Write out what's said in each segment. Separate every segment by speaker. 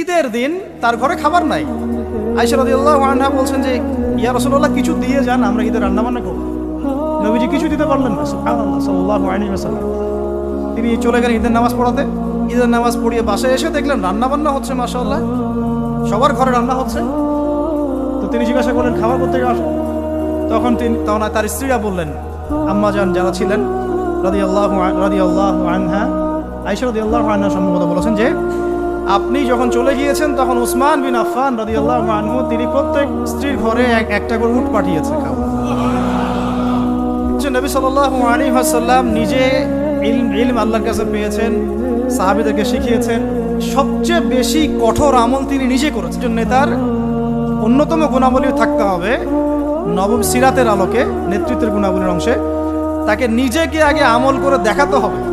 Speaker 1: ঈদের দিন তার ঘরে খাবার নাই। রাদিয়াল্লাহু আনহা বলছেন যে, ইয়া রাসূলুল্লাহ, কিছু দিয়ে যান, আমরা ঈদের রান্না বান্না করব। নবীজি কিছু দিতে পারলেন না তিনি চলে গেলেন ঈদের নামাজ পড়াতে। ঈদের নামাজ পড়িয়ে বাসায় এসে দেখলেন রান্না বান্না হচ্ছে, মাশাআল্লাহ। সবার ঘরে রান্না হচ্ছে। তো তিনি জিজ্ঞাসা করলেন, খাবার করতে আসো তখন তিনি, তখন তার স্ত্রীরা বললেন, আম্মা যান, যারা ছিলেন, রাদিয়াল্লাহু রাদিয়াল্লাহু আনহা। আয়েশা রাদিয়াল্লাহু আনহা সম্ভবত বলেছেন যে আপনি যখন চলে গিয়েছেন, তখন উসমান বিন আফফান রাদিয়াল্লাহু আনহু, তিনি প্রত্যেক স্ত্রীর ঘরে এক, একটা করে উট পাঠিয়েছে খাওয়া নবী সাল্লাল্লাহু আলাইহি ওয়াসাল্লাম নিজে ইলম ইলম আল্লাহর কাছে পেয়েছেন, সাহাবীদেরকে শিখিয়েছেন। সবচেয়ে বেশি কঠোর আমল তিনি নিজে করেছেন। নেতার অন্যতম গুণাবলী থাকতে হবে নবম সিরাতের আলোকে, নেতৃত্বের গুণাবলীর অংশে। তাকে নিজেকে আগে আমল করে দেখাতে হবে।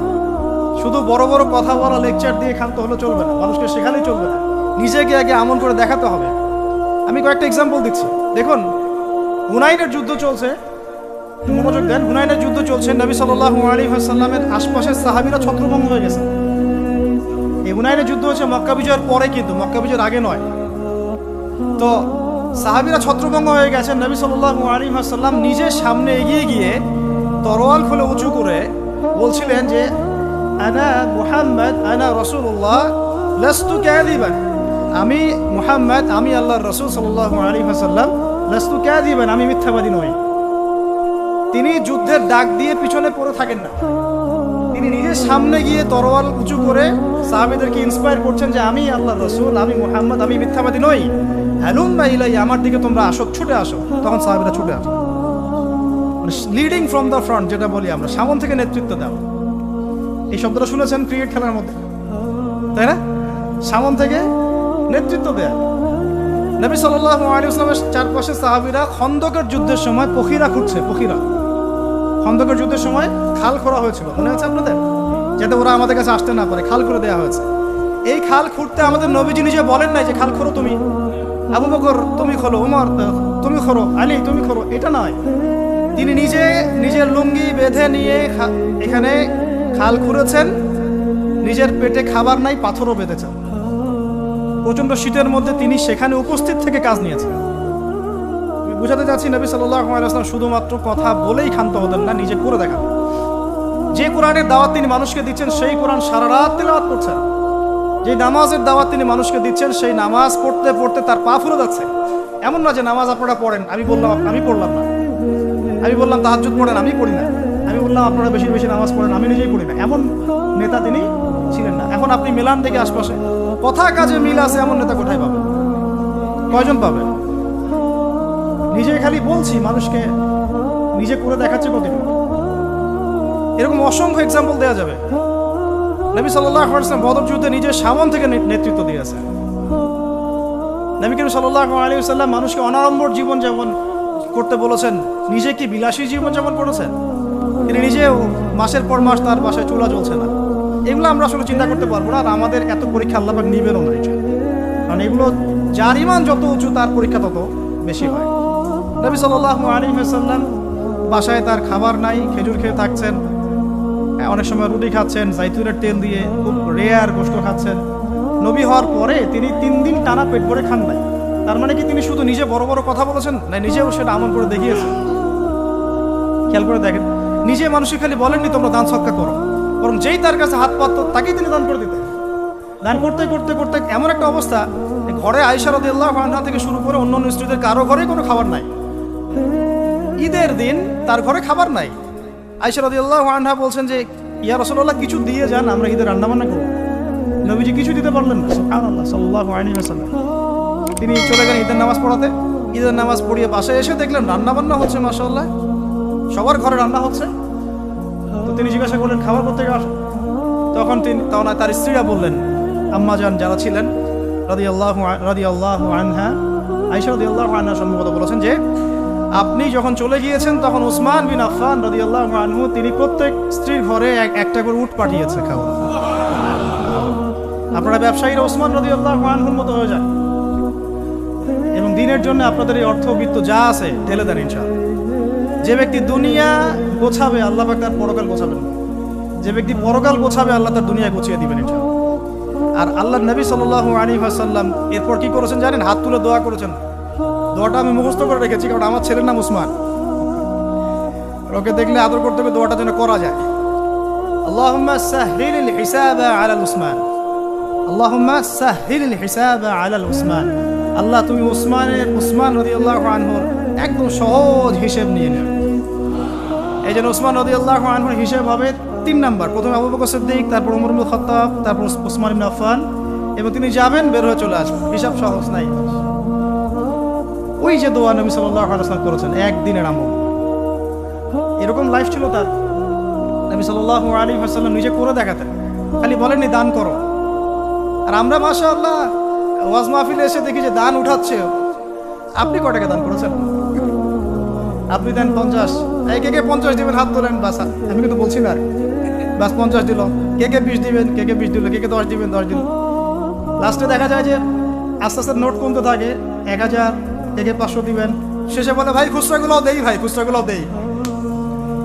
Speaker 1: শুধু বড় বড় কথা বলা লেকচার দিয়ে ক্ষান্ত হলে চলবে না। মানুষকে শেখালেই চলবে না। নিজেকে আগে আমল করে দেখাতে হবে। আমি কয়েকটা এক্সাম্পল দিচ্ছি। দেখুন, হুনাইনের যুদ্ধ চলছে। মনোযোগ দেন। হুনাইনের যুদ্ধ চলছে, নবী সাল্লাল্লাহু আলাইহি ওয়াসাল্লামের আশপাশের সাহাবিরা ছত্রভঙ্গ হয়ে গেছে। এই হুনাইনের যুদ্ধ হচ্ছে মক্কা বিজয়ের পরে কিন্তু, মক্কা বিজয়ের আগে নয়। তো সাহাবিরা ছত্রভঙ্গ হয়ে গেছেন নবী সাল্লাল্লাহু আলাইহি ওয়াসাল্লাম নিজে সামনে এগিয়ে গিয়ে তরোয়াল খুলে উঁচু করে বলছিলেন যে মুহাম্মদ কাযিবান আমি মুহাম্মদ, আমি আল্লাহর রাসূল ওয়াসাল্লাম, লাস্তু কাযিবান, আমি মিথ্যাবাদী নই। তিনি যুদ্ধের ডাক দিয়ে পিছনে পড়ে থাকেন না। তিনি নিজের সামনে গিয়ে তরোয়াল উঁচু করে সাহাবিদেরকে ইন্সপায়ার করছেন যে আমি আল্লাহ রসুল, আমি মুহাম্মদ, আমি মিথ্যাবাদী নই। হ্যালুম বা ইলাই আমার দিকে তোমরা আসো, ছুটে আসো। তখন সাহাবিরা ছুটে আসো। লিডিং ফ্রম দ্য ফ্রন্ট যেটা বলি আমরা, সামন থেকে নেতৃত্ব দেওয়া এই শব্দটা শুনেছেন ক্রিকেট খেলার মধ্যে? তাই না? সামন থেকে নেতৃত্ব দেয়া। নবী ওয়াসাল্লামের চারপাশে সাহাবীরা খন্দকের যুদ্ধের সময় পখিরা খুঁজছে পখিরা খন্দকের যুদ্ধের সময় খাল খোঁড়া হয়েছিল। মনে আছে আপনাদের? যাতে ওরা আমাদের কাছে আসতে না পারে, খাল করে দেওয়া হয়েছে। এই খাল খুঁড়তে আমাদের নবীজি নিজে বলেন নাই যে, খাল খোঁড়ো তুমি। আবু বকর, তুমি খোলো, উমর, তুমি খোরো আলী, তুমি খোরো এটা নয়। তিনি নিজে নিজের লুঙ্গি বেঁধে নিয়ে এখানে খাল খুঁড়েছেন, নিজের পেটে খাবার নাই, পাথরও বেঁধেছেন। প্রচণ্ড শীতের মধ্যে তিনি সেখানে উপস্থিত থেকে কাজ নিয়েছেন। বুঝাতে চাচ্ছি নবী ওয়াসাল্লাম শুধুমাত্র কথা বলেই ক্ষান্ত হতেন না, নিজে করে দেখান। যে কোরআনের দাওয়াত তিনি মানুষকে দিচ্ছেন, সেই কোরআন সারা রাত তেলাওয়াত করছেন। যে নামাজের দাওয়াত তিনি মানুষকে দিচ্ছেন, সেই নামাজ পড়তে পড়তে তার পা ফুলে যাচ্ছে। এমন না যে নামাজ আপনারা পড়েন, আমি বললাম, আমি পড়লাম না। আমি বললাম, তাহাজ্জুদ পড়েন, আমি পড়ি না। আমি বললাম, আপনারা বেশি বেশি নামাজ পড়েন। আমি নিজেই পড়ি না। এমন নেতা তিনি ছিলেন না। এখন আপনি মেলান থেকে আশপাশে। কথা কাজে মিল আছে, এমন নেতা কোথায় পাবেন? কয়জন পাবেন? নিজে খালি বলছি, মানুষকে নিজে করে দেখাচ্ছে কতটুকু এরকম অসংখ্য এক্সাম্পল দেওয়া যাবে। নবী সাল্লাহ আলাইহি বদর যুদ্ধে নিজের সামন থেকে নেতৃত্ব দিয়েছে নবী করিম সাল্লাহ আলী সাল্লাম মানুষকে অনাড়ম্বর জীবন যেমন করতে বলেছেন। নিজে কি বিলাসী জীবন যেমন করেছেন? তিনি নিজেও মাসের পর মাস তার বাসায় চুলা জ্বলছে না। এগুলো আমরা আসলে চিন্তা করতে পারব না আর আমাদের এত পরীক্ষা আল্লাপাক নিবেনও না। কারণ এগুলো যার ইমান যত উঁচু তার পরীক্ষা তত বেশি হয়। নবী সাল্লাহ বাসায় তার খাবার নাই খেজুর খেয়ে থাকছেন। হ্যাঁ, অনেক সময় রুটি খাচ্ছেন জাইতুনের তেল দিয়ে খুব রেয়ার গোস্ত খাচ্ছেন। নবী হওয়ার পরে তিনি তিন দিন টানা পেট ভরে খান নাই। তার মানে কি তিনি শুধু নিজে বড় বড় কথা বলেছেন? না নিজেও সেটা আমল করে দেখিয়েছেন? খেয়াল করে দেখেন। নিজে মানুষকে খালি বলেননি তোমরা দান সৎকার করো। বরং যেই তার কাছে হাত পাতত, তাকেই তিনি দান করে দিতেন। দান করতে করতে করতে এমন একটা অবস্থা ঘরে আয়সা রদিয়াল্লাহ আনহা থেকে শুরু করে অন্য অন্য স্ত্রীদের কারও ঘরে কোনো খাবার নাই। ঈদের দিন তার ঘরে খাবার নাই। আয়সা রাদিয়াল্লাহু আনহা বলছেন যে, ইয়া রাসূলুল্লাহ, কিছু দিয়ে যান, আমরা ঈদের রান্না বান্না করব। নবীজি কিছু দিতে পারলেন না। আলাইহি তিনি চলে গেলেন ঈদের নামাজ পড়াতে। ঈদের নামাজ পড়িয়ে বাসায় এসে দেখলেন রান্না বান্না হচ্ছে, মাশাআল্লাহ। সবার ঘরে রান্না হচ্ছে। তো তিনি জিজ্ঞাসা করলেন, খাবার করতে আসো তখন তিনি তখন তার স্ত্রীরা বললেন, আম্মা যান যারা ছিলেন, রাদিয়াল্লাহু রাদিয়াল্লাহু আনহা, আয়েশা আল্লাহ আনহা সম্ভবত বলেছেন যে, আপনি যখন চলে গিয়েছেন, তখন উসমান বিন আফফান রাদিয়াল্লাহু আনহু, তিনি প্রত্যেক স্ত্রীর ঘরে এক একটা করে উট পাঠিয়েছে খাওয়া আপনারা ব্যবসায়ীরা ওসমান আল্লাহ আনহুর মতো হয়ে যান। এবং দিনের জন্য আপনাদের এই অর্থবিত্ত যা আছে, ঢেলে দেন ইনশাআল্লাহ। যে ব্যক্তি দুনিয়া গোছাবে, আল্লাহ পাক তার পরকাল গোছাবেন। যে ব্যক্তি পরকাল গোছাবে, আল্লাহ তার দুনিয়া গুছিয়ে দিবেন ইনশাআল্লাহ আর আল্লাহ নবী সাল্লাল্লাহু আলাইহি ওয়াসাল্লাম এরপর কি করেছেন জানেন? হাত তুলে দোয়া করেছেন। দোয়াটা আমি মুখস্থ করে রেখেছি, কারণ আমার ছেলের নাম উসমান। ওকে দেখলে আদর করতে হবে, দোয়াটা যেন করা যায়। আল্লাহুম্মা সাহহিল হিসাবা আলা উসমান। আল্লাহুম্মা সাহহিল হিসাবা আলা উসমান। আল্লাহ, তুমি উসমানের, উসমান রাদিয়াল্লাহু আনহুর একদম সহজ হিসেব নিয়ে নেবে। এই জন্য উসমান রাদিয়াল্লাহু আনহুর হিসেব হবে তিন নাম্বার। প্রথমে আবু বকর সিদ্দিক, তারপর ওমর ইবনে খাত্তাব, তারপর উসমান ইবনে আফফান। এবং তিনি যাবেন, বের হয়ে চলে আসবেন। হিসাব সহজ নাই। ওই যে দোয়া নবী সাল্লাল্লাহু আলাইহি ওয়াসাল্লাম করেছেন, একদিনের আমল। এরকম লাইফ ছিল তার। নবী সাল্লাল্লাহু আলাইহি ওয়াসাল্লাম নিজে করে দেখাতেন। খালি বলেননি, দান করো। আর আমরা, মাশাআল্লাহ, ওয়াজ মাহফিলে এসে দেখি যে দান উঠাচ্ছে। আপনি কয় টাকা দান করেছেন? আপনি দেন পঞ্চাশ। এই কে কে পঞ্চাশ দিবেন, হাত তোলেন, বাস। আমি কিন্তু বলছি না বাস পঞ্চাশ দিল। কে কে বিশ দিবেন, কে কে বিশ দিল, কে কে দশ দিবেন, দশ দিল। লাস্টে দেখা যায় যে আস্তে আস্তে নোট কমতে থাকে। এক হাজার, কে কে পাঁচশো দিবেন। শেষে বলে, ভাই, খুচরাগুলোও দেই, ভাই, খুচরাগুলোও দেই।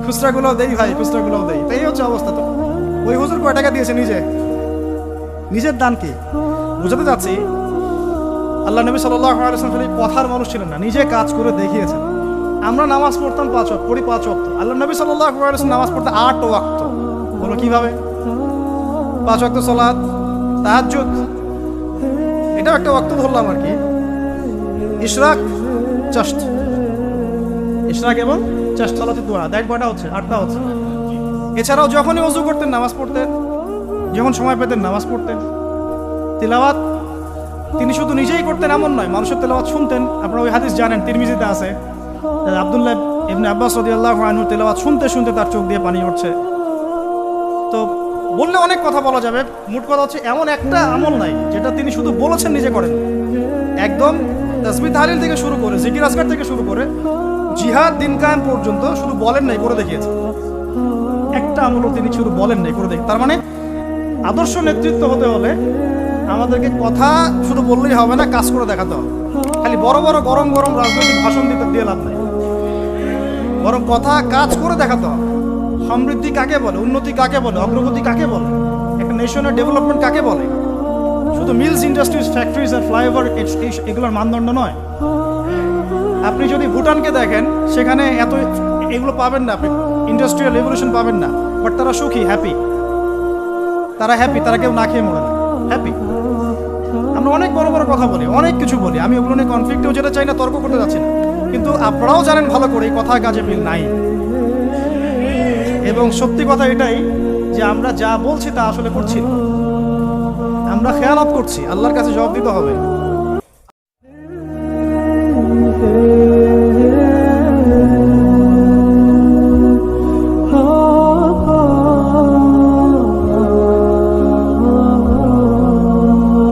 Speaker 1: খুচরাগুলোও দেই, ভাই, খুচরাগুলোও দেই। তো এই হচ্ছে অবস্থা তো। ওই হুজুর কয় টাকা দিয়েছে নিজে? নিজের দান কি? বুঝাতে চাচ্ছি, আল্লাহ নবী আলাইসলাম কথার মানুষ ছিলেন না, নিজে কাজ করে দেখিয়েছেন। আমরা নামাজ পড়তাম পাঁচ ওয়াক্ত, পড়ি পাঁচ ওয়াক্ত। আল্লাহ নবী সাল্লাহ নামাজ পড়তে আট ওয়াক্ত। বলো কীভাবে? পাঁচ ওয়াক্ত সলাদ তাহাজ্জুদ। এটাও একটা ওয়াক্ত ধরলাম আর কি। ইশরাক চাষ্ট ইশরাক এবং চাষ্ট সলাতে দোয়া। দেখ কয়টা হচ্ছে, আটটা হচ্ছে। এছাড়াও যখনই অজু করতেন নামাজ পড়তেন, যখন সময় পেতেন নামাজ পড়তেন। তিলাওয়াত তিনি শুধু নিজেই করতেন এমন নয়, মানুষের তেলাওয়াত শুনতেন। আপনারা ওই হাদিস জানেন, তিরমিজিতে আছে। আবদুল্লাহ ইবনে আব্বাস রাদিয়াল্লাহু আনহু তেলাওয়াত শুনতে শুনতে তার চোখ দিয়ে পানি উঠছে। তো বললে অনেক কথা বলা যাবে, মোট কথা হচ্ছে এমন একটা আমল নাই যেটা তিনি শুধু বলেছেন নিজে করেন। একদম তসবি তাহলিল থেকে শুরু করে, জিকির আসগার থেকে শুরু করে, জিহাদ দিন কায়েম পর্যন্ত শুধু বলেন নাই, করে দেখিয়েছে একটা আমলও তিনি শুধু বলেন নাই, করে দেখি তার মানে আদর্শ নেতৃত্ব হতে হলে আমাদেরকে কথা শুধু বললেই হবে না, কাজ করে দেখাতে হবে। খালি বড় বড় গরম গরম রাজনৈতিক ভাষণ দিতে দিয়ে লাভ নাই। বরং কথা কাজ করে দেখাতে হবে। সমৃদ্ধি কাকে বলে, উন্নতি কাকে বলে, অগ্রগতি কাকে বলে, একটা নেশনের ডেভেলপমেন্ট কাকে বলে? শুধু মিলস ইন্ডাস্ট্রিজ ফ্যাক্টরিজ আর ফ্লাইওভার এগুলোর মানদণ্ড নয়। আপনি যদি ভুটানকে দেখেন, সেখানে এত এগুলো পাবেন না আপনি। ইন্ডাস্ট্রিয়াল রেভলিউশন পাবেন না। বাট তারা সুখী হ্যাপি তারা হ্যাপি তারা কেউ না খেয়ে মরে হ্যাপি আমরা অনেক বড় বড় কথা বলি, অনেক কিছু বলি। আমি ওগুলো নিয়ে কনফ্লিক্টেও যেটা চাই না, তর্ক করতে যাচ্ছি না। কিন্তু আপনারাও জানেন ভালো করে কথা কাজে মিল নাই। এবং সত্যি কথা এটাই যে আমরা যা বলছি তা আসলে করছি আমরা আমরা খেয়ালত করছি, আল্লাহর কাছে জবাব দিতে হবে।